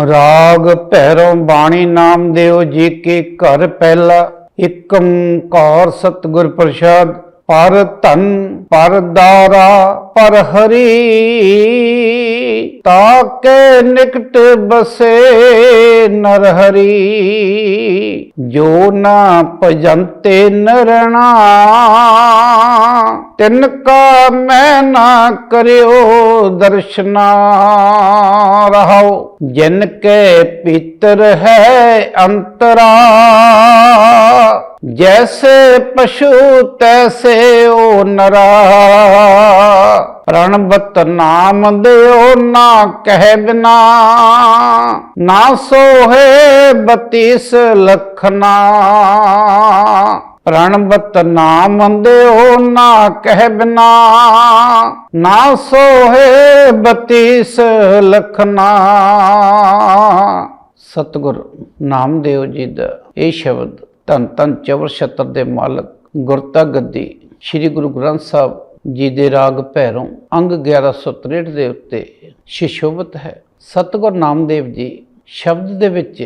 ਰਾਗ ਭੈਰੋ ਬਾਣੀ ਨਾਮ ਦਿਓ ਜੀ ਕੇ ਘਰ ਪਹਿਲਾ ਇਕ ਓੰਕਾਰ ਸਤਿਗੁਰ ਪ੍ਰਸਾਦ, ਪਰ ਧਨ ਪਰ ਦਾਰਾ, ਪਰ ਹਰੀ ਤਾਕੇ ਨਿਕਟ ਬਸੇ ਨਰ ਹਰੀ ਜੋ ਨਾ ਭਜੰਤੇ ਨਰਣਾ ਤਿਨ ਕਾ ਮੈਂ ਨਾ ਕਰਿਓ ਦਰਸ਼ਨਾ ਰਹਾਓ ਜਿਨ ਕੇ ਪਿਤਰ ਹੈ ਅੰਤਰਾ ਜੈਸੇ ਪਸ਼ੂ ਤੈਸੇ ਓ ਨਰਾ ਪ੍ਰਣਬਤ ਨਾਮ ਦਿਓ ਨਾ ਕਹਿ ਬਿਨਾ। ਨਾ ਸੋਹੇ ਬਤੀਸ ਲਖਨਾ। ਪ੍ਰਣਬਤ ਨਾਮ ਦਿਓ ਨਾ ਕਹਿ ਬਿਨਾ। ਨਾ ਸੋਹੇ ਬਤੀਸ ਲਖਨਾ। ਸਤਿਗੁਰ ਨਾਮਦੇਵ ਜੀ ਦਾ। ਇਹ ਸ਼ਬਦ ਧੰਨ ਧੰਨ ਚਵਰ ਛਤਰ ਦੇ ਮਾਲਕ ਗੁਰਤਾ ਗੱਦੀ, ਸ੍ਰੀ ਗੁਰੂ ਗ੍ਰੰਥ ਸਾਹਿਬ ਜੀ ਦੇ ਰਾਗ ਭੈਰੋਂ ਅੰਗ 1163 ਦੇ ਉੱਤੇ ਸ਼ਿਸ਼ੋਭਤ ਹੈ। ਸਤਿਗੁਰ ਨਾਮਦੇਵ ਜੀ ਸ਼ਬਦ ਦੇ ਵਿੱਚ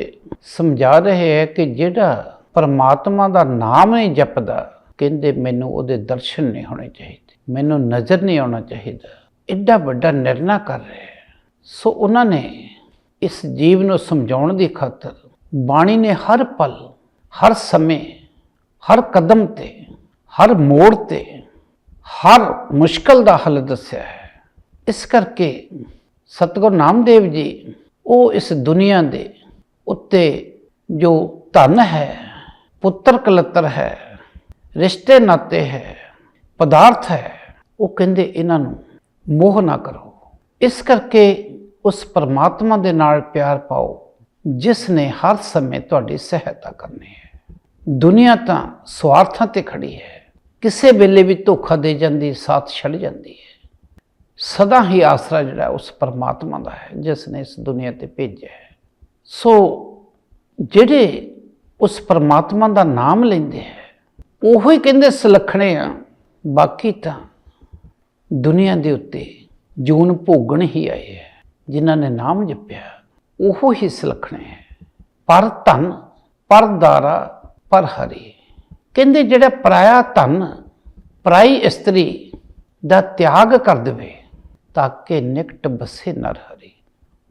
ਸਮਝਾ ਰਹੇ ਹੈ ਕਿ ਜਿਹੜਾ ਪਰਮਾਤਮਾ ਦਾ ਨਾਮ ਨਹੀਂ ਜਪਦਾ, ਕਹਿੰਦੇ ਮੈਨੂੰ ਉਹਦੇ ਦਰਸ਼ਨ ਨਹੀਂ ਹੋਣੇ ਚਾਹੀਦੇ, ਮੈਨੂੰ ਨਜ਼ਰ ਨਹੀਂ ਆਉਣਾ ਚਾਹੀਦਾ। ਐਡਾ ਵੱਡਾ ਨਿਰਣਾ ਕਰ ਰਿਹਾ ਸੋ ਉਹਨਾਂ ਨੇ ਇਸ ਜੀਵ ਨੂੰ ਸਮਝਾਉਣ ਦੀ ਖਾਤਰ ਬਾਣੀ ਨੇ ਹਰ ਪਲ, ਹਰ ਸਮੇਂ, ਹਰ ਕਦਮ ਤੇ, ਹਰ ਮੋੜ ਤੇ ਹਰ ਮੁਸ਼ਕਲ ਦਾ ਹੱਲ ਦੱਸਿਆ ਹੈ। ਇਸ ਕਰਕੇ ਸਤਿਗੁਰ ਨਾਮਦੇਵ ਜੀ, ਉਹ ਇਸ ਦੁਨੀਆ ਦੇ ਉੱਤੇ ਜੋ ਧਨ ਹੈ, ਪੁੱਤਰ ਕਲਤਰ ਹੈ, ਰਿਸ਼ਤੇ ਨਾਤੇ ਹੈ, ਪਦਾਰਥ ਹੈ, ਉਹ ਕਹਿੰਦੇ ਇਹਨਾਂ ਨੂੰ ਮੋਹ ਨਾ ਕਰੋ। ਇਸ ਕਰਕੇ ਉਸ ਪਰਮਾਤਮਾ ਦੇ ਨਾਲ ਪਿਆਰ ਪਾਓ, ਜਿਸ ਨੇ ਹਰ ਸਮੇਂ ਤੁਹਾਡੀ ਸਹਾਇਤਾ ਕਰਨੀ ਹੈ। ਦੁਨੀਆ ਤਾਂ ਸਵਾਰਥਾਂ ਤੇ ਖੜੀ ਹੈ। ਕਿਸੇ ਵੇਲੇ ਵੀ ਧੋਖਾ ਦੇ ਜਾਂਦੀ, ਸਾਥ ਛੱਡ ਜਾਂਦੀ ਹੈ। ਸਦਾ ਹੀ ਆਸਰਾ ਜਿਹੜਾ ਉਸ ਪਰਮਾਤਮਾ ਦਾ ਹੈ, ਜਿਸ ਨੇ ਇਸ ਦੁਨੀਆ ਤੇ ਭੇਜਿਆ ਹੈ। ਸੋ ਜਿਹੜੇ ਉਸ ਪਰਮਾਤਮਾ ਦਾ ਨਾਮ ਲੈਂਦੇ ਹੈ, ਉਹੋ ਹੀ ਕਹਿੰਦੇ ਸੁਲੱਖਣੇ ਆ। ਬਾਕੀ ਤਾਂ ਦੁਨੀਆ ਦੇ ਉੱਤੇ ਜੂਨ ਭੋਗਣ ਹੀ ਆਏ ਹੈ, ਜਿਨ੍ਹਾਂ ਨੇ ਨਾਮ ਜਪਿਆ, ਉਹੋ ਹੀ ਸੁਲੱਖਣੇ ਹੈ। ਪਰ ਧਨ, ਪਰ ਦਾਰਾ, ਪਰ ਹਰੀ। ਕਹਿੰਦੇ ਜਿਹੜਾ ਪਰਾਇਆ ਧਨ ਪਰਾਈ ਇਸਤਰੀ ਦਾ ਤਿਆਗ ਕਰ ਦੇਵੇ ਤਾਂ ਕਿ ਨਿਕਟ ਬਸੇ ਨਰ ਹਰੀ।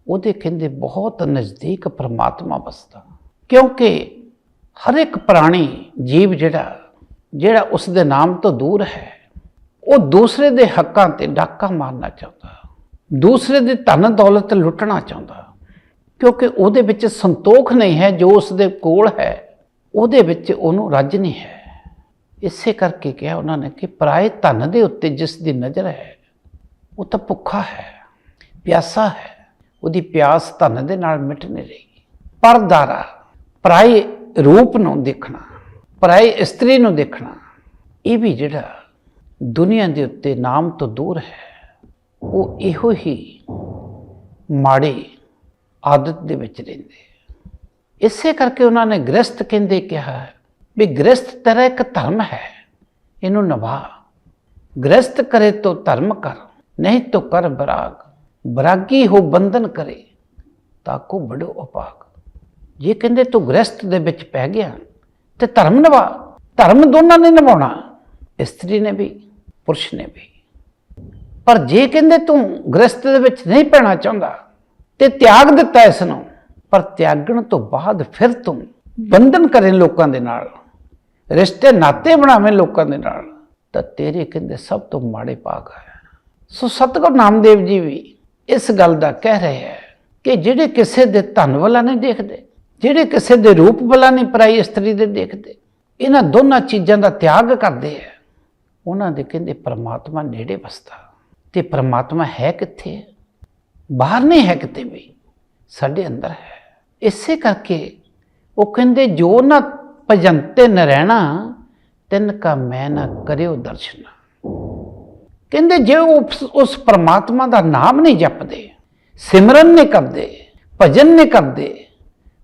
ਉਹਦੇ ਕਹਿੰਦੇ ਬਹੁਤ ਨਜ਼ਦੀਕ ਪਰਮਾਤਮਾ ਬਸਦਾ ਕਿਉਂਕਿ ਹਰ ਇੱਕ ਪ੍ਰਾਣੀ ਜੀਵ ਜਿਹੜਾ ਜਿਹੜਾ ਉਸ ਦੇ ਨਾਮ ਤੋਂ ਦੂਰ ਹੈ, ਉਹ ਦੂਸਰੇ ਦੇ ਹੱਕਾਂ ਤੇ ਡਾਕਾ ਮਾਰਨਾ ਚਾਹੁੰਦਾ, ਦੂਸਰੇ ਦੀ ਧਨ ਦੌਲਤ ਲੁੱਟਣਾ ਚਾਹੁੰਦਾ। ਕਿਉਂਕਿ ਉਹਦੇ ਵਿੱਚ ਸੰਤੋਖ ਨਹੀਂ ਹੈ ਜੋ ਉਸ ਦੇ ਕੋਲ ਹੈ। ਉਹਦੇ ਵਿੱਚ ਉਹਨੂੰ ਰੱਜ ਨਹੀਂ ਹੈ। ਇਸੇ ਕਰਕੇ ਕਿਹਾ ਉਹਨਾਂ ਨੇ ਕਿ ਪਰਾਏ ਧਨ ਦੇ ਉੱਤੇ ਜਿਸ ਦੀ ਨਜ਼ਰ ਹੈ, ਉਹ ਤਾਂ ਭੁੱਖਾ ਹੈ, ਪਿਆਸਾ ਹੈ, ਉਹਦੀ ਪਿਆਸ ਧਨ ਦੇ ਨਾਲ ਮਿਟ ਨਹੀਂ ਰਹੀ। ਪਰਦਾਰਾ ਪਰਾਏ ਰੂਪ ਨੂੰ ਦੇਖਣਾ, ਪਰਾਏ ਇਸਤਰੀ ਨੂੰ ਦੇਖਣਾ, ਇਹ ਵੀ ਜਿਹੜਾ ਦੁਨੀਆ ਦੇ ਉੱਤੇ ਨਾਮ ਤੋਂ ਦੂਰ ਹੈ, ਉਹ ਇਹੋ ਹੀ ਮਾੜੀ ਆਦਤ ਦੇ ਵਿੱਚ ਰਹਿੰਦੇ। ਇਸੇ ਕਰਕੇ ਉਹਨਾਂ ਨੇ ਗ੍ਰਸਤ ਕਹਿੰਦੇ ਕਿਹਾ ਵੀ ਗ੍ਰਸਤ ਤੇਰਾ ਇੱਕ ਧਰਮ ਹੈ, ਇਹਨੂੰ ਨਿਭਾ ਗ੍ਰਸਤ ਕਰੇ ਤੋ ਧਰਮ ਕਰ, ਨਹੀਂ ਤੋ ਕਰ ਬਰਾਗ। ਬਰਾਗੀ ਹੋ ਬੰਧਨ ਕਰੇ ਤਾਕੋ ਬੜੋ ਅਪਾਗ। ਜੇ ਕਹਿੰਦੇ ਤੂੰ ਗ੍ਰਸਤ ਦੇ ਵਿੱਚ ਪੈ ਗਿਆ, ਤੇ ਧਰਮ ਨਿਭਾ ਧਰਮ ਦੋਨਾਂ ਨੇ ਨਿਭਾਉਣਾ ਇਸਤਰੀ ਨੇ ਵੀ, ਪੁਰਸ਼ ਨੇ ਵੀ। ਪਰ ਜੇ ਕਹਿੰਦੇ ਤੂੰ ਗ੍ਰਸਤ ਦੇ ਵਿੱਚ ਨਹੀਂ ਪੈਣਾ ਚਾਹੁੰਦਾ, ਤੇ ਤਿਆਗ ਦਿੱਤਾ ਇਸ ਨੂੰ ਪਰ ਤਿਆਗਣ ਤੋਂ ਬਾਅਦ ਫਿਰ ਤੂੰ ਬੰਧਨ ਕਰੇ ਲੋਕਾਂ ਦੇ ਨਾਲ, ਰਿਸ਼ਤੇ ਨਾਤੇ ਬਣਾਵੇਂ ਲੋਕਾਂ ਦੇ ਨਾਲ, ਤਾਂ ਤੇਰੇ ਕਹਿੰਦੇ ਸਭ ਤੋਂ ਮਾੜੇ ਭਾਗ ਹੈ। ਸੋ ਸਤਿਗੁਰ ਨਾਮਦੇਵ ਜੀ ਵੀ ਇਸ ਗੱਲ ਦਾ ਕਹਿ ਰਹੇ ਹੈ ਕਿ ਜਿਹੜੇ ਕਿਸੇ ਦੇ ਧਨ ਵਾਲਾ ਨਹੀਂ ਦੇਖਦੇ, ਜਿਹੜੇ ਕਿਸੇ ਦੇ ਰੂਪ ਵਾਲਾ ਨਹੀਂ ਪਰਾਈ ਇਸਤਰੀ ਦੇ ਦੇਖਦੇ, ਇਹਨਾਂ ਦੋਨਾਂ ਚੀਜ਼ਾਂ ਦਾ ਤਿਆਗ ਕਰਦੇ ਹੈ। ਉਹਨਾਂ ਦੇ ਕਹਿੰਦੇ ਪਰਮਾਤਮਾ ਨੇੜੇ ਵਸਦਾ ਤੇ ਪਰਮਾਤਮਾ ਹੈ ਕਿੱਥੇ ਬਾਹਰ ਨਹੀਂ ਹੈ ਕਿਤੇ ਵੀ, ਸਾਡੇ ਅੰਦਰ ਹੈ। ਇਸੇ ਕਰਕੇ ਉਹ ਕਹਿੰਦੇ, ਜੋ ਨਾ ਭਜੰਤੇ ਨ ਰਹਿਣਾ, ਤਿੰਨ ਕਾ ਮੈਂ ਨਾ ਕਰਿਓ ਦਰਸ਼ਨ। ਕਹਿੰਦੇ, ਜੇ ਉਸ ਉਸ ਪਰਮਾਤਮਾ ਦਾ ਨਾਮ ਨਹੀਂ ਜਪਦੇ, ਸਿਮਰਨ ਨਹੀਂ ਕਰਦੇ, ਭਜਨ ਨਹੀਂ ਕਰਦੇ,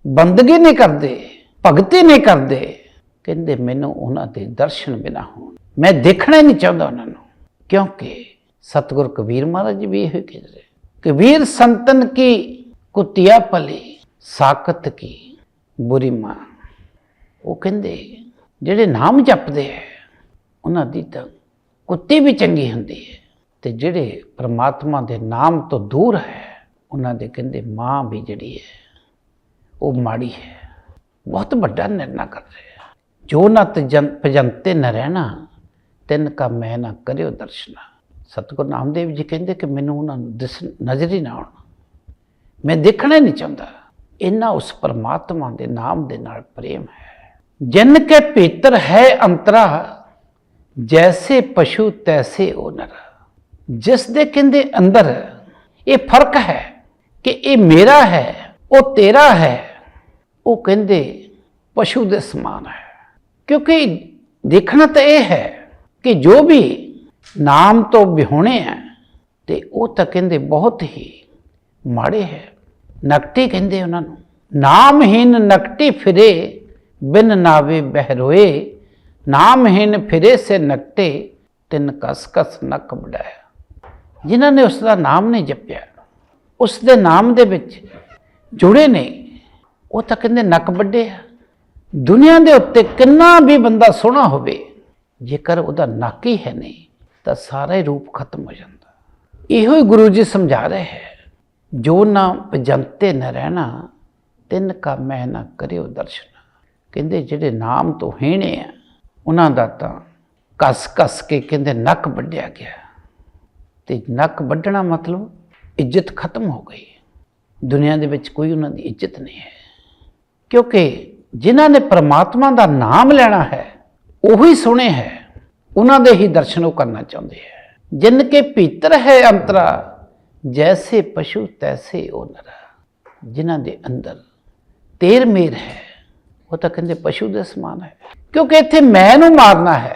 ਬੰਦਗੀ ਨਹੀਂ ਕਰਦੇ, ਭਗਤੀ ਨਹੀਂ ਕਰਦੇ, ਕਹਿੰਦੇ, ਮੈਨੂੰ ਉਹਨਾਂ ਦੇ ਦਰਸ਼ਨ ਬਿਨਾ ਹੋਣ। ਮੈਂ ਦੇਖਣਾ ਨਹੀਂ ਚਾਹੁੰਦਾ ਉਹਨਾਂ ਨੂੰ, ਕਿਉਂਕਿ ਸਤਿਗੁਰ ਕਬੀਰ ਮਹਾਰਾਜ ਜੀ ਵੀ ਇਹ ਕਹਿੰਦੇ ਕਬੀਰ ਸੰਤਨ ਕੀ ਕੁਤਿਆ ਪਲੀ ਸਾਕਤ ਕੀ? ਬੁਰੀ ਮਾਂ। ਉਹ ਕਹਿੰਦੇ, ਜਿਹੜੇ ਨਾਮ ਜਪਦੇ ਹੈ ਉਹਨਾਂ ਦੀ ਤਾਂ ਕੁੱਤੀ ਵੀ ਚੰਗੀ ਹੁੰਦੀ ਹੈ ਤੇ ਜਿਹੜੇ ਪ੍ਰਮਾਤਮਾ ਦੇ ਨਾਮ ਤੋਂ ਦੂਰ ਹੈ, ਉਹਨਾਂ ਦੇ ਕਹਿੰਦੇ ਮਾਂ ਵੀ ਜਿਹੜੀ ਹੈ ਉਹ ਮਾੜੀ ਹੈ। ਬਹੁਤ ਵੱਡਾ ਨਿਰਣਾ ਕਰ ਰਿਹਾ ਜੋ ਨਾ ਤਜਨ ਭਜੰਤੇ ਨ ਰਹਿਣਾ, ਤਿੰਨ ਕਾ ਮੈਂ ਨਾ ਕਰਿਓ ਦਰਸ਼ਨਾ। ਸਤਿਗੁਰੂ ਨਾਮਦੇਵ ਜੀ ਕਹਿੰਦੇ ਕਿ ਮੈਨੂੰ ਉਹਨਾਂ ਨੂੰ ਦਿਸ, ਨਜ਼ਰ ਹੀ ਨਾ ਆਉਣ। ਮੈਂ ਦੇਖਣਾ ਹੀ ਨਹੀਂ ਚਾਹੁੰਦਾ। ਇੰਨਾ ਉਸ ਪਰਮਾਤਮਾ ਦੇ ਨਾਮ ਦੇ ਨਾਲ ਪ੍ਰੇਮ ਹੈ। ਜਿਨ ਕੇ ਭੀਤਰ ਹੈ ਅੰਤਰਾ, ਜੈਸੇ ਪਸ਼ੂ ਤੈਸੇ ਉਹ ਨਰ ਜਿਸ ਦੇ ਕਹਿੰਦੇ ਅੰਦਰ ਇਹ ਫ਼ਰਕ ਹੈ ਕਿ ਇਹ ਮੇਰਾ ਹੈ, ਉਹ ਤੇਰਾ ਹੈ, ਉਹ ਕਹਿੰਦੇ ਪਸ਼ੂ ਦੇ ਸਮਾਨ ਹੈ। ਕਿਉਂਕਿ ਦੇਖਣਾ ਤਾਂ ਇਹ ਹੈ ਕਿ ਜੋ ਵੀ ਨਾਮ ਤੋਂ ਵਿਹੋਣੇ ਹੈ, ਤੇ ਉਹ ਤਾਂ ਕਹਿੰਦੇ ਬਹੁਤ ਹੀ ਮਾੜੇ ਹੈ। ਨਕਟੀ ਕਹਿੰਦੇ ਉਹਨਾਂ ਨੂੰ, ਨਾਮਹੀਨ ਨਕਟੀ ਫਿਰੇ ਬਿਨ ਨਾਵੇ ਬਹਿਰੋਏ, ਨਾਮਹੀਨ ਫਿਰੇ ਸੇ ਨਕਟੇ, ਤਿੰਨ ਕਸ ਕਸ ਨਕ ਬੜਾਇਆ ਜਿਨ੍ਹਾਂ ਨੇ ਉਸ ਦਾ ਨਾਮ ਨਹੀਂ ਜਪਿਆ ਉਸ ਦੇ ਨਾਮ ਦੇ ਵਿੱਚ ਜੁੜੇ ਨੇ, ਉਹ ਤਾਂ ਕਹਿੰਦੇ ਨੱਕ ਵੱਡੇ ਆ। ਦੁਨੀਆ ਦੇ ਉੱਤੇ ਕਿੰਨਾ ਵੀ ਬੰਦਾ ਸੋਹਣਾ ਹੋਵੇ, ਜੇਕਰ ਉਹਦਾ ਨੱਕ ਹੀ ਹੈ ਨਹੀਂ, ਤਾਂ ਸਾਰਾ ਹੀ ਰੂਪ ਖਤਮ ਹੋ ਜਾਂਦਾ। ਇਹੋ ਹੀ ਗੁਰੂ ਜੀ ਸਮਝਾ ਰਹੇ ਹੈ ਜੋ ਨਾ ਭਜੰਤੇ ਨ ਰਹਿਣਾ, ਤਿੰਨ ਕਾ ਮੈਂ ਨਾ ਕਰਿਓ ਦਰਸ਼ਨ। ਕਹਿੰਦੇ ਜਿਹੜੇ ਨਾਮ ਤੋਂ ਹੀਣੇ ਆ, ਉਹਨਾਂ ਦਾ ਤਾਂ ਕਸ ਕਸ ਕੇ ਕਹਿੰਦੇ ਨੱਕ ਵੱਢਿਆ ਗਿਆ। ਤੇ ਨੱਕ ਵੱਢਣਾ ਮਤਲਬ ਇੱਜ਼ਤ ਖਤਮ ਹੋ ਗਈ। ਦੁਨੀਆ ਦੇ ਵਿੱਚ ਕੋਈ ਉਹਨਾਂ ਦੀ ਇੱਜ਼ਤ ਨਹੀਂ ਹੈ। ਕਿਉਂਕਿ ਜਿਨ੍ਹਾਂ ਨੇ ਪ੍ਰਮਾਤਮਾ ਦਾ ਨਾਮ ਲੈਣਾ ਹੈ, ਉਹੀ ਸੁਣੇ ਹੈ, ਉਹਨਾਂ ਦੇ ਹੀ ਦਰਸ਼ਨ ਉਹ ਕਰਨਾ ਚਾਹੁੰਦੇ ਹੈ। ਜਿਨ ਕੇ ਭੀਤਰ ਹੈ ਅੰਤਰਾ ਜੈਸੇ ਪਸ਼ੂ ਤੈਸੇ ਉਹ ਨਰ ਜਿਨ੍ਹਾਂ ਦੇ ਅੰਦਰ ਤੇਰ ਮੇਰ ਹੈ ਉਹ ਤਾਂ ਕਹਿੰਦੇ ਪਸ਼ੂ ਦੇ ਸਮਾਨ ਹੈ ਕਿਉਂਕਿ ਇੱਥੇ ਮੈਂ ਨੂੰ ਮਾਰਨਾ ਹੈ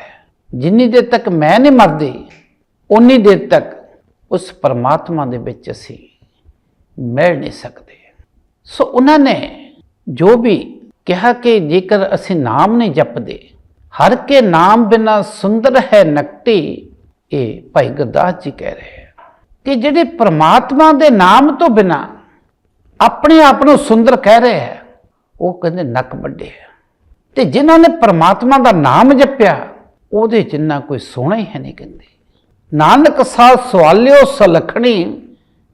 ਜਿੰਨੀ ਦੇਰ ਤੱਕ ਮੈਂ ਨਹੀਂ ਮਰਦੀ ਉਨੀ ਦੇਰ ਤੱਕ ਉਸ ਪਰਮਾਤਮਾ ਦੇ ਵਿੱਚ ਅਸੀਂ ਮਿਲ ਨਹੀਂ ਸਕਦੇ ਸੋ ਉਹਨਾਂ ਨੇ ਜੋ ਵੀ ਕਿਹਾ ਕਿ ਜੇਕਰ ਅਸੀਂ ਨਾਮ ਨਹੀਂ ਜਪਦੇ ਹਰ ਕੇ ਨਾਮ ਬਿਨਾ ਸੁੰਦਰ ਹੈ ਨਕਟੀ ਇਹ ਭਾਈ ਗੁਰਦਾਸ ਜੀ ਕਹਿ ਰਹੇ ਕਿ ਜਿਹੜੇ ਪ੍ਰਮਾਤਮਾ ਦੇ ਨਾਮ ਤੋਂ ਬਿਨਾ ਆਪਣੇ ਆਪ ਨੂੰ ਸੁੰਦਰ ਕਹਿ ਰਹੇ ਹੈ, ਉਹ ਕਹਿੰਦੇ ਨੱਕ ਵੱਡੇ ਹੈ। ਤੇ ਜਿਨ੍ਹਾਂ ਨੇ ਪ੍ਰਮਾਤਮਾ ਦਾ ਨਾਮ ਜਪਿਆ, ਉਹਦੇ ਜਿੰਨਾ ਕੋਈ ਸੋਹਣਾ ਹੀ ਹੈ ਨਹੀਂ ਕਹਿੰਦੇ। ਨਾਨਕ ਸਾਧ ਸਵਾਲਿਓ ਸਲਖਣੀ,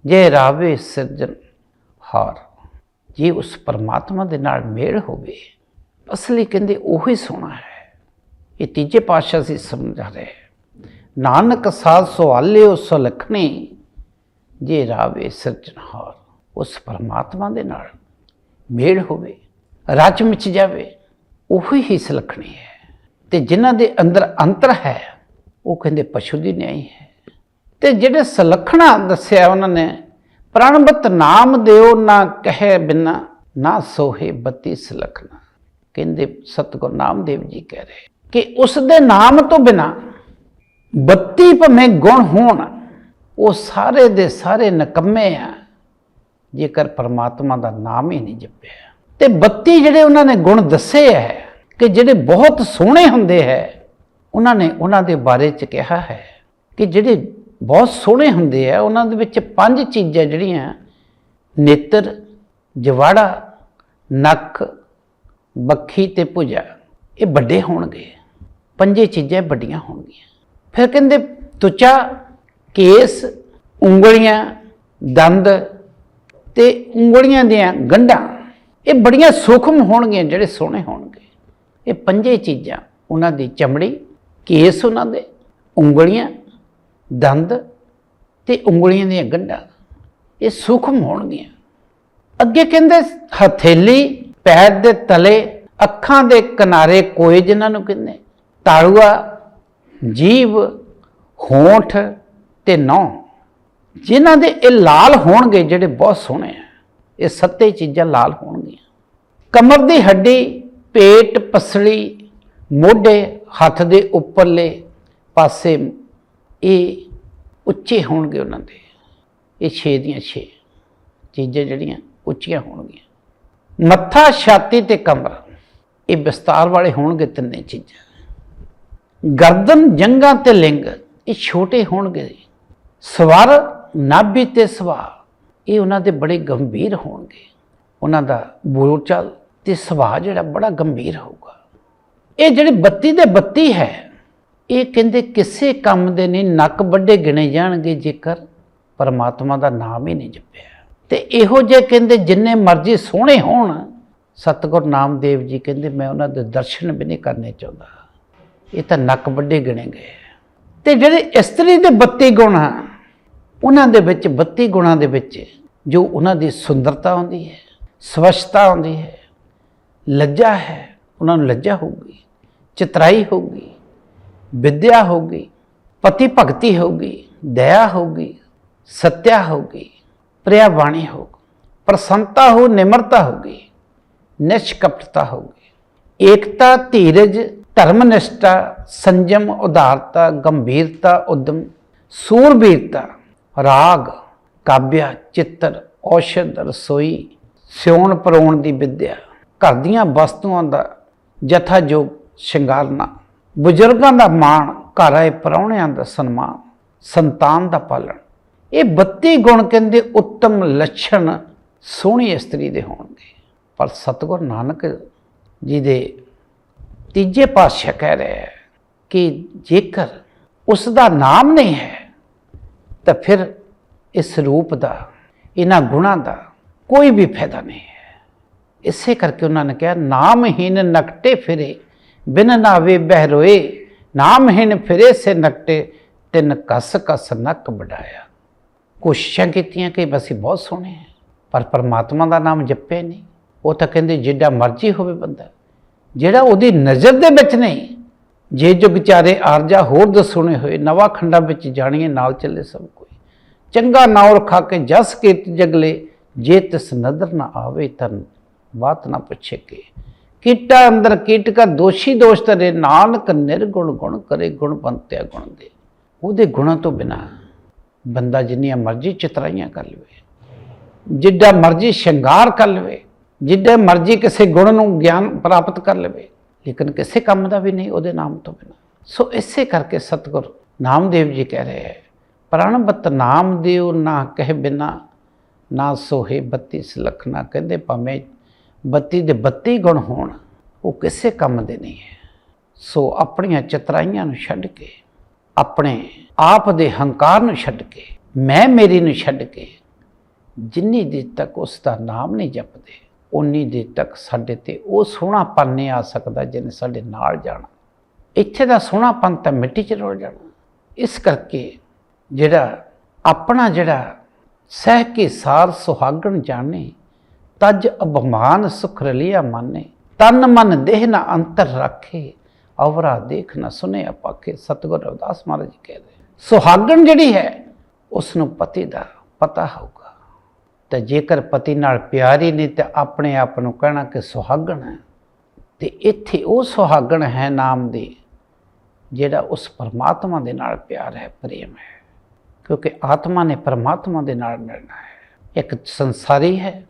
ਜੇ ਰਾਵੇ ਸਿਰਜਨ ਹਾਰ। ਜੇ ਉਸ ਪਰਮਾਤਮਾ ਦੇ ਨਾਲ ਮੇਲ ਹੋਵੇ, ਅਸਲੀ ਕਹਿੰਦੇ ਉਹੀ ਸੋਹਣਾ ਹੈ। ਇਹ ਤੀਜੇ ਪਾਤਸ਼ਾਹ ਸੀ ਸਮਝਾ ਰਹੇ ਨਾਨਕ ਸਾਧ ਸਵਾਲਿਓ ਸਲਖਣੀ ਜੇ ਰਾਵੇ ਸਿਰਜਨਹਾਰ ਉਸ ਪਰਮਾਤਮਾ ਦੇ ਨਾਲ ਮੇਲ ਹੋਵੇ ਰਚ ਮਿਚ ਜਾਵੇ, ਉਹੀ ਹੀ ਸਲਖਣੀ ਹੈ। ਤੇ ਜਿਨ੍ਹਾਂ ਦੇ ਅੰਦਰ ਅੰਤਰ ਹੈ, ਉਹ ਕਹਿੰਦੇ ਪਸ਼ੂ ਦੀ ਨਿਆਈ ਹੈ। ਤੇ ਜਿਹੜੇ ਸਲਖਣਾ ਦੱਸਿਆ ਉਹਨਾਂ ਨੇ, ਪ੍ਰਣਬਤ ਨਾਮ ਦਿਓ ਨਾ ਕਹੇ ਬਿਨਾ, ਨਾ ਸੋਹੇ ਬੱਤੀ ਸਲਖਣਾ। ਕਹਿੰਦੇ ਸਤਿਗੁਰ ਨਾਮਦੇਵ ਜੀ ਕਹਿ ਰਹੇ ਕਿ ਉਸ ਦੇ ਨਾਮ ਤੋਂ ਬਿਨਾ ਬੱਤੀ ਭਵੇਂ ਗੁਣ ਹੋਣ ਉਹ ਸਾਰੇ ਦੇ ਸਾਰੇ ਨਕੰਮੇ ਆ। ਜੇਕਰ ਪਰਮਾਤਮਾ ਦਾ ਨਾਮ ਹੀ ਨਹੀਂ ਜਪਿਆ। ਤੇ ਬੱਤੀ ਜਿਹੜੇ ਉਹਨਾਂ ਨੇ ਗੁਣ ਦੱਸੇ ਹੈ ਕਿ ਜਿਹੜੇ ਬਹੁਤ ਸੋਹਣੇ ਹੁੰਦੇ ਹੈ, ਉਹਨਾਂ ਨੇ ਉਹਨਾਂ ਦੇ ਬਾਰੇ ਚ ਕਿਹਾ ਹੈ ਕਿ ਜਿਹੜੇ ਬਹੁਤ ਸੋਹਣੇ ਹੁੰਦੇ ਆ, ਉਹਨਾਂ ਦੇ ਵਿੱਚ ਪੰਜ ਚੀਜ਼ਾਂ ਜਿਹੜੀਆਂ ਨੇਤਰ, ਜਵਾੜਾ, ਨੱਕ, ਬੱਖੀ ਤੇ ਭੁਜਾ, ਇਹ ਵੱਡੇ ਹੋਣਗੇ। ਪੰਜੇ ਚੀਜ਼ਾਂ ਵੱਡੀਆਂ ਹੋਣਗੀਆਂ। ਫਿਰ ਕਹਿੰਦੇ, ਤੁਚਾ ਕੇਸ, ਉਂਗਲੀਆਂ, ਦੰਦ ਤੇ ਉਂਗਲੀਆਂ ਦੀਆਂ ਗੰਢਾਂ। ਇਹ ਬੜੀਆਂ ਸੂਖਮ ਹੋਣਗੀਆਂ, ਜਿਹੜੇ ਸੋਹਣੇ ਹੋਣਗੇ। ਇਹ ਪੰਜੇ ਚੀਜ਼ਾਂ, ਉਹਨਾਂ ਦੀ ਚਮੜੀ, ਕੇਸ ਉਹਨਾਂ ਦੇ, ਉਂਗਲੀਆਂ, ਦੰਦ ਤੇ ਉਂਗਲੀਆਂ ਦੀਆਂ ਗੰਢਾਂ। ਇਹ ਸੂਖਮ ਹੋਣਗੀਆਂ। ਅੱਗੇ ਕਹਿੰਦੇ, ਹਥੇਲੀ, ਪੈਰ ਦੇ ਤਲੇ, ਅੱਖਾਂ ਦੇ ਕਿਨਾਰੇ ਕੋਏ ਜਿਨ੍ਹਾਂ ਨੂੰ ਕਹਿੰਦੇ ਤਾਲੂਆ ਜੀਵ, ਹੋਂਠ ਤੇ ਨੌ, ਜਿਨ੍ਹਾਂ ਦੇ ਇਹ ਲਾਲ ਹੋਣਗੇ ਜਿਹੜੇ ਬਹੁਤ ਸੋਹਣੇ ਆ, ਇਹ ਸੱਤੇ ਚੀਜ਼ਾਂ ਲਾਲ ਹੋਣਗੀਆਂ। ਕਮਰ ਦੀ ਹੱਡੀ, ਪੇਟ, ਪਸਲੀ, ਮੋਢੇ, ਹੱਥ ਦੇ ਉੱਪਰਲੇ ਪਾਸੇ ਇਹ ਉੱਚੇ ਹੋਣਗੇ ਉਹਨਾਂ ਦੇ। ਇਹ 6 ਦੀਆਂ 6 ਚੀਜ਼ਾਂ ਜਿਹੜੀਆਂ ਉੱਚੀਆਂ ਹੋਣਗੀਆਂ। ਮੱਥਾ, ਛਾਤੀ ਤੇ ਕਮਰ, ਇਹ ਵਿਸਤਾਰ ਵਾਲੇ ਹੋਣਗੇ ਤਿੰਨੇ ਚੀਜ਼ਾਂ। ਗਰਦਨ, ਜੰਗਾਂ ਤੇ ਲਿੰਗ, ਇਹ ਛੋਟੇ ਹੋਣਗੇ। ਸਵਰ, ਨਾਭੀ ਤੇ ਸਵਾ ਇਹ ਉਹਨਾਂ ਦੇ ਬੜੇ ਗੰਭੀਰ ਹੋਣਗੇ। ਉਹਨਾਂ ਦਾ ਬੋਲਚਾਲ ਤੇ ਸੁਭਾਅ ਜਿਹੜਾ ਬੜਾ ਗੰਭੀਰ ਹੋਊਗਾ। ਇਹ ਜਿਹੜੀ ਬੱਤੀ ਦੇ ਬੱਤੀ ਹੈ, ਇਹ ਕਹਿੰਦੇ ਕਿਸੇ ਕੰਮ ਦੇ ਨਹੀਂ, ਨੱਕ ਵੱਡੇ ਗਿਣੇ ਜਾਣਗੇ ਜੇਕਰ ਪਰਮਾਤਮਾ ਦਾ ਨਾਮ ਹੀ ਨਹੀਂ ਜਪਿਆ। ਤੇ ਇਹੋ ਜੇ ਕਹਿੰਦੇ ਜਿੰਨੇ ਮਰਜ਼ੀ ਸੋਹਣੇ ਹੋਣ, ਸਤਿਗੁਰ ਨਾਮਦੇਵ ਜੀ ਕਹਿੰਦੇ, ਮੈਂ ਉਹਨਾਂ ਦੇ ਦਰਸ਼ਨ ਵੀ ਨਹੀਂ ਕਰਨੇ ਚਾਹੁੰਦਾ। ਇਹ ਤਾਂ ਨੱਕ ਵੱਡੇ ਗਿਣੇ ਗਏ ਤੇ ਜਿਹੜੇ ਇਸਤਰੀ ਦੇ 32 ਗੁਣ ਹਨ ਉਹਨਾਂ ਦੇ ਵਿੱਚ 32 ਗੁਣਾਂ ਦੇ ਵਿੱਚ ਜੋ ਉਹਨਾਂ ਦੀ ਸੁੰਦਰਤਾ ਹੁੰਦੀ ਹੈ, ਸਵੱਛਤਾ ਹੁੰਦੀ ਹੈ, ਲੱਜਾ ਹੈ, ਉਹਨਾਂ ਨੂੰ ਲੱਜਾ ਹੋਊਗੀ, ਚਤਰਾਈ ਹੋਊਗੀ, ਵਿਦਿਆ ਹੋਊਗੀ, ਪਤੀ ਭਗਤੀ ਹੋਊਗੀ, ਦਇਆ ਹੋਊਗੀ, ਸਤਿਆ ਹੋਊਗੀ ਪ੍ਰਿਆ ਬਾਣੀ ਹੋਊਗੀ, ਪ੍ਰਸੰਨਤਾ ਹੋ, ਨਿਮਰਤਾ ਹੋਊਗੀ, ਨਿਸ਼ਕਪਟਤਾ ਹੋਊਗੀ। ਏਕਤਾ, ਧੀਰਜ ਧਰਮ ਨਿਸ਼ਠਾ ਸੰਜਮ, ਉਦਾਰਤਾ, ਗੰਭੀਰਤਾ, ਉਦਮ, ਸੂਰਬੀਰਤਾ ਰਾਗ ਕਾਬਿਆ ਚਿੱਤਰ, ਔਸ਼ਧ, ਰਸੋਈ, ਸਿਉਣ ਪਰੋਣ ਦੀ ਵਿਦਿਆ, ਘਰ ਦੀਆਂ ਵਸਤੂਆਂ ਦਾ ਜਥਾਯੋਗ ਸ਼ਿੰਗਾਰਨਾ, ਬਜ਼ੁਰਗਾਂ ਦਾ ਮਾਣ, ਘਰ ਆਏ ਪ੍ਰਾਹੁਣਿਆਂ ਦਾ ਸਨਮਾਨ, ਸੰਤਾਨ ਦਾ ਪਾਲਣ। ਇਹ 32 ਗੁਣ ਕਹਿੰਦੇ ਉੱਤਮ ਲੱਛਣ ਸੋਹਣੀ ਇਸਤਰੀ ਦੇ ਹੋਣਗੇ। ਪਰ ਸਤਿਗੁਰ ਨਾਨਕ ਜੀ ਦੇ ਤੀਜੇ ਪਾਤਸ਼ਾਹ ਕਹਿ ਰਿਹਾ ਹੈ ਕਿ ਜੇਕਰ ਉਸ ਦਾ ਨਾਮ ਨਹੀਂ ਹੈ ਤਾਂ ਫਿਰ ਇਸ ਰੂਪ ਦਾ, ਇਹਨਾਂ ਗੁਣਾਂ ਦਾ ਕੋਈ ਵੀ ਫਾਇਦਾ ਨਹੀਂ ਹੈ। ਇਸੇ ਕਰਕੇ ਉਹਨਾਂ ਨੇ ਕਿਹਾ ਨਾਮਹੀਨ ਨਕਟੇ ਫਿਰੇ, ਬਿਨ ਨਾਵੇ ਬਹਿਰੋਏ ਨਾਮਹੀਨ ਫਿਰੇ ਸੇ ਨਕਟੇ, ਤਿੰਨ ਕਸ ਕਸ ਨੱਕ ਵਡਾਇਆ। ਕੋਸ਼ਿਸ਼ਾਂ ਕੀਤੀਆਂ ਕਿ ਬਸ ਬਹੁਤ ਸੋਹਣੇ ਹੈ, ਪਰ ਪਰਮਾਤਮਾ ਦਾ ਨਾਮ ਜਪੇ ਨਹੀਂ। ਉਹ ਤਾਂ ਕਹਿੰਦੇ, ਜਿੱਡਾ ਮਰਜ਼ੀ ਹੋਵੇ ਬੰਦਾ, ਜਿਹੜਾ ਉਹਦੀ ਨਜ਼ਰ ਦੇ ਵਿੱਚ ਨਹੀਂ, ਜੇ ਜੁਗ ਚਾਰੇ ਆਰਜਾ ਹੋਰ ਦਸੁਣੇ ਹੋਏ, ਨਵਾਂ ਖੰਡਾਂ ਵਿੱਚ ਜਾਣੀਏ, ਨਾਲ ਚੱਲੇ ਸਭ ਚੰਗਾ ਨਾਉ ਰਖਾ ਕੇ ਜਸ ਕੀਤ ਜਗਲੇ, ਜੇ ਤਿਸ ਨਦਰ ਨਾ ਆਵੇ ਤਨ, ਬਾਤ ਨਾ ਪੁੱਛੇ ਕੇ। ਕੀਟਾ ਅੰਦਰ ਕੀਟ ਕਾ ਦੋਸ਼ੀ ਦੋਸ਼ ਤਰੇ ਨਾਨਕ ਨਿਰਗੁਣ ਗੁਣ ਕਰੇ ਗੁਣ ਪੰਤਿਆ ਗੁਣ ਦੇ। ਉਹਦੇ ਗੁਣਾਂ ਤੋਂ ਬਿਨਾ ਬੰਦਾ ਜਿੰਨੀਆਂ ਮਰਜ਼ੀ ਚਤਰਾਈਆਂ ਕਰ ਲਵੇ, ਜਿੱਡਾ ਮਰਜ਼ੀ ਸ਼ਿੰਗਾਰ ਕਰ ਲਵੇ, ਜਿੱਡੇ ਮਰਜ਼ੀ ਕਿਸੇ ਗੁਣ ਨੂੰ ਗਿਆਨ ਪ੍ਰਾਪਤ ਕਰ ਲਵੇ, ਲੇਕਿਨ ਕਿਸੇ ਕੰਮ ਦਾ ਵੀ ਨਹੀਂ ਉਹਦੇ ਨਾਮ ਤੋਂ ਬਿਨਾ। ਸੋ ਇਸੇ ਕਰਕੇ ਸਤਿਗੁਰ ਨਾਮਦੇਵ ਜੀ ਕਹਿ ਰਹੇ ਹੈ ਪ੍ਰਣਬਤ ਨਾਮ ਦਿਓ ਨਾ ਕਹਿ ਬਿਨਾ, ਨਾ ਸੋਹੇ 32 ਲਖਣਾ ਕਹਿੰਦੇ ਭਾਵੇਂ 32 ਦੇ 32 ਗੁਣ ਹੋਣ, ਉਹ ਕਿਸੇ ਕੰਮ ਦੇ ਨਹੀਂ ਹੈ। ਸੋ ਆਪਣੀਆਂ ਚਤਰਾਈਆਂ ਨੂੰ ਛੱਡ ਕੇ, ਆਪਣੇ ਆਪ ਦੇ ਹੰਕਾਰ ਨੂੰ ਛੱਡ ਕੇ, ਮੈਂ ਮੇਰੀ ਨੂੰ ਛੱਡ ਕੇ, ਜਿੰਨੀ ਦੇਰ ਤੱਕ ਉਸ ਦਾ ਨਾਮ ਨਹੀਂ ਜਪਦੇ ਉਨੀ ਦੇਰ ਤੱਕ ਸਾਡੇ ਤੇ ਉਹ ਸੋਹਣਾਪਨ ਨਹੀਂ ਆ ਸਕਦਾ ਜਿਹਨੇ ਸਾਡੇ ਨਾਲ ਜਾਣਾ। ਇੱਥੇ ਦਾ ਸੋਹਣਾਪਨ ਤਾਂ ਮਿੱਟੀ 'ਚ ਰੁਲ ਜਾਣਾ। ਇਸ ਕਰਕੇ ਜਿਹੜਾ ਆਪਣਾ ਜਿਹੜਾ ਸਹਿ ਕੇ ਸਾਰ ਸੁਹਾਗਣ ਜਾਣੇ, ਤਜ ਅਭਮਾਨ ਸੁਖ ਰਲਿਆ ਮਾਨੇ। ਤਨ ਮਨ ਦੇਹ ਨਾ ਅੰਤਰ ਰੱਖੇ ਅਵਰਾ ਦੇਖ ਨਾ ਸੁਨੇ ਅਪਾਖੇ। ਸਤਿਗੁਰ ਰਵਿਦਾਸ ਮਹਾਰਾਜ ਜੀ ਕਹਿੰਦੇ ਸੁਹਾਗਣ ਜਿਹੜੀ ਹੈ ਉਸ ਨੂੰ ਪਤੀ ਦਾ ਪਤਾ ਹੋਊਗਾ। ਤੇ ਜੇਕਰ ਪਤੀ ਨਾਲ ਪਿਆਰੀ ਹੀ ਨਹੀਂ, ਤੇ ਆਪਣੇ ਆਪ ਨੂੰ ਕਹਿਣਾ ਕਿ ਸੁਹਾਗਣ ਹੈ, ਤੇ ਇੱਥੇ ਉਹ ਸੁਹਾਗਣ ਹੈ ਨਾਮ ਦੀ, ਜਿਹੜਾ ਉਸ ਪਰਮਾਤਮਾ ਦੇ ਨਾਲ ਪਿਆਰ ਹੈ, ਪ੍ਰੇਮ ਹੈ। ਕਿਉਂਕਿ ਆਤਮਾ ਨੇ ਪਰਮਾਤਮਾ ਦੇ ਨਾਲ ਮਿਲਣਾ ਹੈ। ਇੱਕ ਸੰਸਾਰੀ ਹੈ,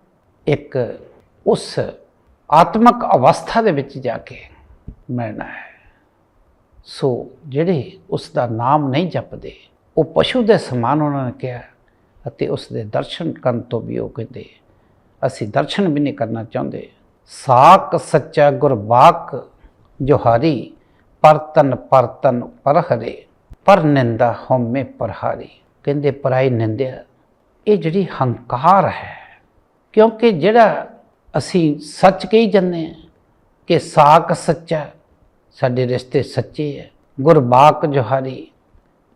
ਇੱਕ ਉਸ ਆਤਮਕ ਅਵਸਥਾ ਦੇ ਵਿੱਚ ਜਾ ਕੇ ਮਿਲਣਾ ਹੈ। ਸੋ ਜਿਹੜੇ ਉਸ ਦਾ ਨਾਮ ਨਹੀਂ ਜਪਦੇ, ਉਹ ਪਸ਼ੂ ਦੇ ਸਮਾਨ ਉਹਨਾਂ ਨੇ ਕਿਹਾ ਅਤੇ ਉਸ ਦੇ ਦਰਸ਼ਨ ਕਰਨ ਤੋਂ ਵੀ ਉਹ ਕਹਿੰਦੇ, ਅਸੀਂ ਦਰਸ਼ਨ ਵੀ ਨਹੀਂ ਕਰਨਾ ਚਾਹੁੰਦੇ। ਸਾਕ ਸੱਚਾ ਗੁਰਬਾਕ ਜੋਹਾਰੀ ਪਰਤਨ ਪਰਤਨ ਪਰਹਰੇ ਪਰ ਨਿੰਦਾ ਹਉਮੈ ਪਰਹਾਰੀ ਕਹਿੰਦੇ ਪਰਾਈ ਨਿੰਦਿਆ, ਇਹ ਜਿਹੜੀ ਹੰਕਾਰ ਹੈ, ਕਿਉਂਕਿ ਜਿਹੜਾ ਅਸੀਂ ਸੱਚ ਕਹੀ ਜਾਂਦੇ ਹਾਂ ਕਿ ਸਾਕ ਸੱਚਾ ਸਾਡੇ ਰਿਸ਼ਤੇ ਸੱਚੇ ਹੈ, ਗੁਰਬਾਕ ਜੋਹਾਰੀ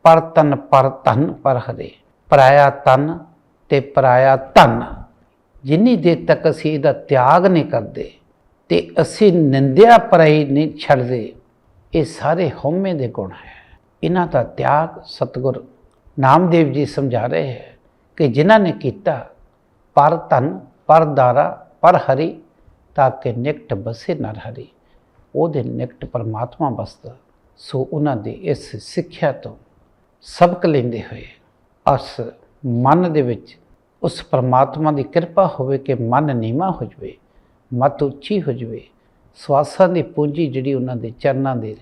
ਪਰ ਤਨ ਪਰ ਧਨ ਪਰ ਹਰੇ, ਪਰਾਇਆ ਤਨ ਤੇ ਪਰਾਇਆ ਧਨ, ਜਿੰਨੀ ਦੇਰ ਤੱਕ ਅਸੀਂ ਇਹਦਾ ਤਿਆਗ ਨਹੀਂ ਕਰਦੇ ਤੇ ਅਸੀਂ ਨਿੰਦਿਆ ਪਰਾਈ ਨਹੀਂ ਛੱਡਦੇ, ਇਹ ਸਾਰੇ ਹਉਮੈ ਦੇ ਗੁਣ ਹੈ। ਇਹਨਾਂ ਦਾ ਤਿਆਗ ਸਤਿਗੁਰ ਨਾਮਦੇਵ ਜੀ ਸਮਝਾ ਰਹੇ ਹੈ ਕਿ ਜਿਨ੍ਹਾਂ ਨੇ ਕੀਤਾ, ਪਰ ਧਨ, ਪਰ ਦਾਰਾ, ਪਰ ਹਰੀ, ਤਾਂ ਕਿ ਨਿਕਟ ਬਸੇ ਨਰ ਹਰੀ। ਉਹਦੇ ਨਿਕਟ ਪਰਮਾਤਮਾ ਬਸਦਾ ਸੋ ਉਹਨਾਂ ਦੀ ਇਸ ਸਿੱਖਿਆ ਤੋਂ ਸਬਕ ਲੈਂਦੇ ਹੋਏ ਉਸ ਮਨ ਦੇ ਵਿੱਚ ਉਸ ਪਰਮਾਤਮਾ ਦੀ ਕਿਰਪਾ ਹੋਵੇ ਕਿ ਮਨ ਨੀਵਾ ਹੋ ਜਵੇ, ਮਤ ਉੱਚੀ ਹੋ ਜਵੇ, ਸਵਾਸਾਂ ਦੀ ਪੂੰਜੀ ਜਿਹੜੀ ਉਹਨਾਂ ਦੇ ਚਰਨਾਂ ਦੇ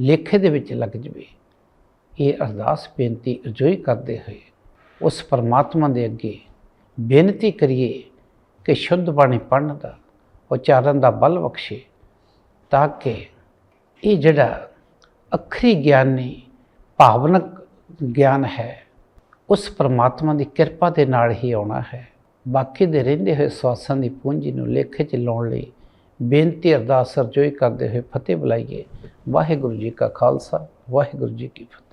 ਲੇਖੇ ਦੇ ਵਿੱਚ ਲੱਗ ਜਵੇ। ਇਹ ਅਰਦਾਸ ਬੇਨਤੀ ਅਰਜ਼ੋਈ ਕਰਦੇ ਹੋਏ ਉਸ ਪਰਮਾਤਮਾ ਦੇ ਅੱਗੇ ਬੇਨਤੀ ਕਰੀਏ ਕਿ ਸ਼ੁੱਧ ਬਾਣੀ ਪੜ੍ਹਨ ਦਾ, ਉਚਾਰਨ ਦਾ ਬਲ ਬਖਸ਼ੇ ਤਾਂ ਕਿ ਇਹ ਜਿਹੜਾ ਅਖਰੀ ਗਿਆਨੀ, ਭਾਵਨਕ ਗਿਆਨ ਹੈ, ਉਸ ਪਰਮਾਤਮਾ ਦੀ ਕਿਰਪਾ ਦੇ ਨਾਲ ਹੀ ਆਉਣਾ ਹੈ। ਬਾਕੀ ਦੇ ਰਹਿੰਦੇ ਹੋਏ ਸਵਾਸਾਂ ਦੀ ਪੂੰਜੀ ਨੂੰ ਲੇਖੇ 'ਚ ਲਾਉਣ ਲਈ ਬੇਨਤੀ ਅਰਦਾਸ ਅਰਜ਼ੋਈ ਕਰਦੇ ਹੋਏ ਫਤਿਹ ਬੁਲਾਈਏ। ਵਾਹਿਗੁਰੂ ਜੀ ਕਾ ਖਾਲਸਾ, ਵਾਹਿਗੁਰੂ ਜੀ ਕੀ ਫਤਿਹ।